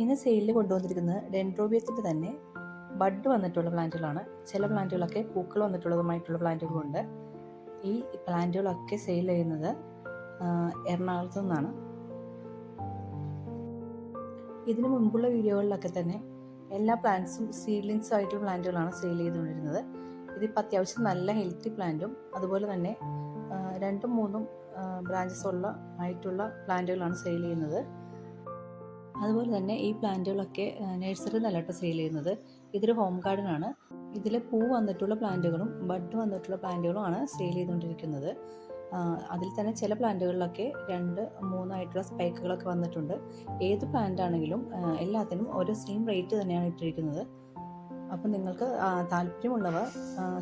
ഇന്ന് സെയിലിൽ കൊണ്ടുവന്നിരിക്കുന്നത് ഡെൻഡ്രോബിയത്തിന്റെ തന്നെ ബഡ് വന്നിട്ടുള്ള പ്ലാന്റുകളാണ്. ചില പ്ലാന്റുകളൊക്കെ പൂക്കൾ വന്നിട്ടുള്ളതുമായിട്ടുള്ള പ്ലാന്റുകളുണ്ട്. ഈ പ്ലാന്റുകളൊക്കെ സെയിൽ ചെയ്യുന്നത് എറണാകുളത്ത് നിന്നാണ്. ഇതിനു മുൻപുള്ള വീഡിയോകളിലൊക്കെ തന്നെ എല്ലാ പ്ലാന്റ്സും സീഡ്ലിങ്സ് ആയിട്ടുള്ള പ്ലാന്റുകളാണ് സെയിൽ ചെയ്തുകൊണ്ടിരുന്നത്. ഇതിപ്പോൾ അത്യാവശ്യം നല്ല ഹെൽത്തി പ്ലാന്റും അതുപോലെ തന്നെ രണ്ടും മൂന്നും ബ്രാഞ്ചസ് ഉള്ള ആയിട്ടുള്ള പ്ലാന്റുകളാണ് സെയിൽ ചെയ്യുന്നത്. അതുപോലെ തന്നെ ഈ പ്ലാന്റുകളൊക്കെ നഴ്സറി നല്ലതായിട്ട് സെയിൽ ചെയ്യുന്നത്. ഇതൊരു ഹോം ഗാർഡൻ ആണ്. ഇതിൽ പൂ വന്നിട്ടുള്ള പ്ലാന്റുകളും ബഡ് വന്നിട്ടുള്ള പ്ലാന്റുകളുമാണ് സെയിൽ ചെയ്തുകൊണ്ടിരിക്കുന്നത്. അതിൽ തന്നെ ചില പ്ലാന്റുകളിലൊക്കെ രണ്ട് മൂന്നായിട്ടുള്ള സ്പൈക്കുകളൊക്കെ വന്നിട്ടുണ്ട്. ഏത് പ്ലാന്റ് ആണെങ്കിലും എല്ലാത്തിനും ഒരു സെയിം റേറ്റ് തന്നെയാണ് ഇട്ടിരിക്കുന്നത്. അപ്പം നിങ്ങൾക്ക് താല്പര്യമുള്ളവർ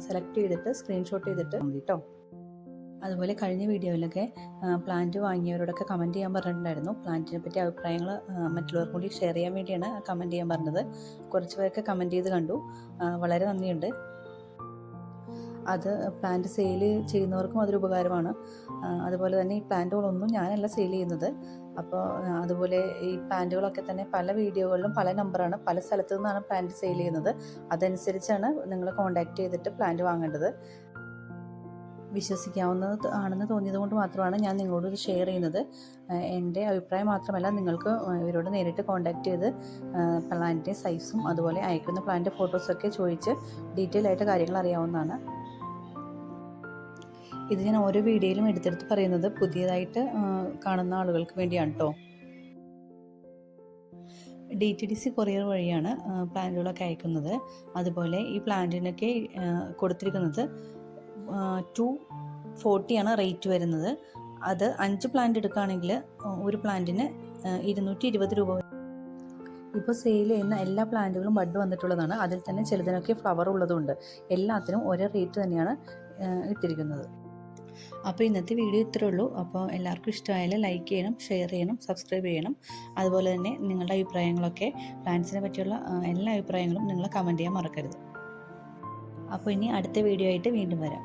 സെലക്ട് ചെയ്തിട്ട് സ്ക്രീൻഷോട്ട് ചെയ്തിട്ട് കേട്ടോ അതുപോലെ കഴിഞ്ഞ വീഡിയോയിലൊക്കെ പ്ലാന്റ് വാങ്ങിയവരോടൊക്കെ കമന്റ് ചെയ്യാൻ പറഞ്ഞിട്ടുണ്ടായിരുന്നു. പ്ലാന്റിനെ പറ്റി അഭിപ്രായങ്ങൾ മറ്റുള്ളവർ കൂടി ഷെയർ ചെയ്യാൻ വേണ്ടിയാണ് കമന്റ് ചെയ്യാൻ പറഞ്ഞത്. കുറച്ച് പേരൊക്കെ കമന്റ് ചെയ്ത് കണ്ടു. വളരെ നന്ദിയുണ്ട്. അത് പ്ലാന്റ് സെയിൽ ചെയ്യുന്നവർക്കും അതൊരു ഉപകാരമാണ്. അതുപോലെ തന്നെ ഈ പ്ലാന്റുകളൊന്നും ഞാനല്ല സെയിൽ ചെയ്യുന്നത്. അപ്പോൾ അതുപോലെ ഈ പ്ലാന്റുകളൊക്കെ തന്നെ പല വീഡിയോകളിലും പല നമ്പറാണ് പല സ്ഥലത്തു നിന്നാണ് പ്ലാന്റ് സെയിൽ ചെയ്യുന്നത്. അതനുസരിച്ചാണ് നിങ്ങൾ കോൺടാക്റ്റ് ചെയ്തിട്ട് പ്ലാന്റ് വാങ്ങേണ്ടത്. വിശ്വസിക്കാവുന്നത് ആണെന്ന് തോന്നിയത് കൊണ്ട് മാത്രമാണ് ഞാൻ നിങ്ങളോട് ഇത് ഷെയർ ചെയ്യുന്നത്. എന്റെ അഭിപ്രായം മാത്രമല്ല നിങ്ങൾക്ക് ഇവരോട് നേരിട്ട് കോൺടാക്ട് ചെയ്ത് പ്ലാന്റിന്റെ സൈസും അതുപോലെ അയക്കുന്ന പ്ലാന്റ് ഫോട്ടോസൊക്കെ ചോദിച്ച് ഡീറ്റെയിൽ ആയിട്ട് കാര്യങ്ങൾ അറിയാവുന്നതാണ്. ഇത് ഞാൻ ഓരോ വീഡിയോയിലും എടുത്തെടുത്ത് പറയുന്നത് പുതിയതായിട്ട് കാണുന്ന ആളുകൾക്ക് വേണ്ടിയാണ് കേട്ടോ D T D C courier വഴിയാണ് പ്ലാന്റുകളൊക്കെ അയക്കുന്നത്. അതുപോലെ ഈ പ്ലാന്റിനൊക്കെ കൊടുത്തിരിക്കുന്നത് ടു ഫോർട്ടിയാണ് റേറ്റ് വരുന്നത്. അത് അഞ്ച് പ്ലാന്റ് എടുക്കുകയാണെങ്കിൽ ഒരു പ്ലാന്റിന് ഇരുന്നൂറ്റി ഇരുപത് രൂപ ഇപ്പോൾ സെയിൽ ചെയ്യുന്ന എല്ലാ പ്ലാന്റുകളും ബഡ് വന്നിട്ടുള്ളതാണ്. അതിൽ തന്നെ ചിലതിനൊക്കെ ഫ്ലവർ ഉള്ളതുണ്ട്. എല്ലാത്തിനും ഒരേ റേറ്റ് തന്നെയാണ് ഇട്ടിരിക്കുന്നത്. അപ്പോൾ ഇന്നത്തെ വീഡിയോ ഇത്രേ ഉള്ളൂ. അപ്പോൾ എല്ലാവർക്കും ഇഷ്ടമായാലും ലൈക്ക് ചെയ്യണം ഷെയർ ചെയ്യണം സബ്സ്ക്രൈബ് ചെയ്യണം. അതുപോലെ തന്നെ നിങ്ങളുടെ അഭിപ്രായങ്ങളൊക്കെ പ്ലാന്റ്സിനെ പറ്റിയുള്ള എല്ലാ അഭിപ്രായങ്ങളും നിങ്ങൾ കമന്റ് ചെയ്യാൻ മറക്കരുത്. അപ്പോൾ ഇനി അടുത്ത വീഡിയോ ആയിട്ട് വീണ്ടും വരാം.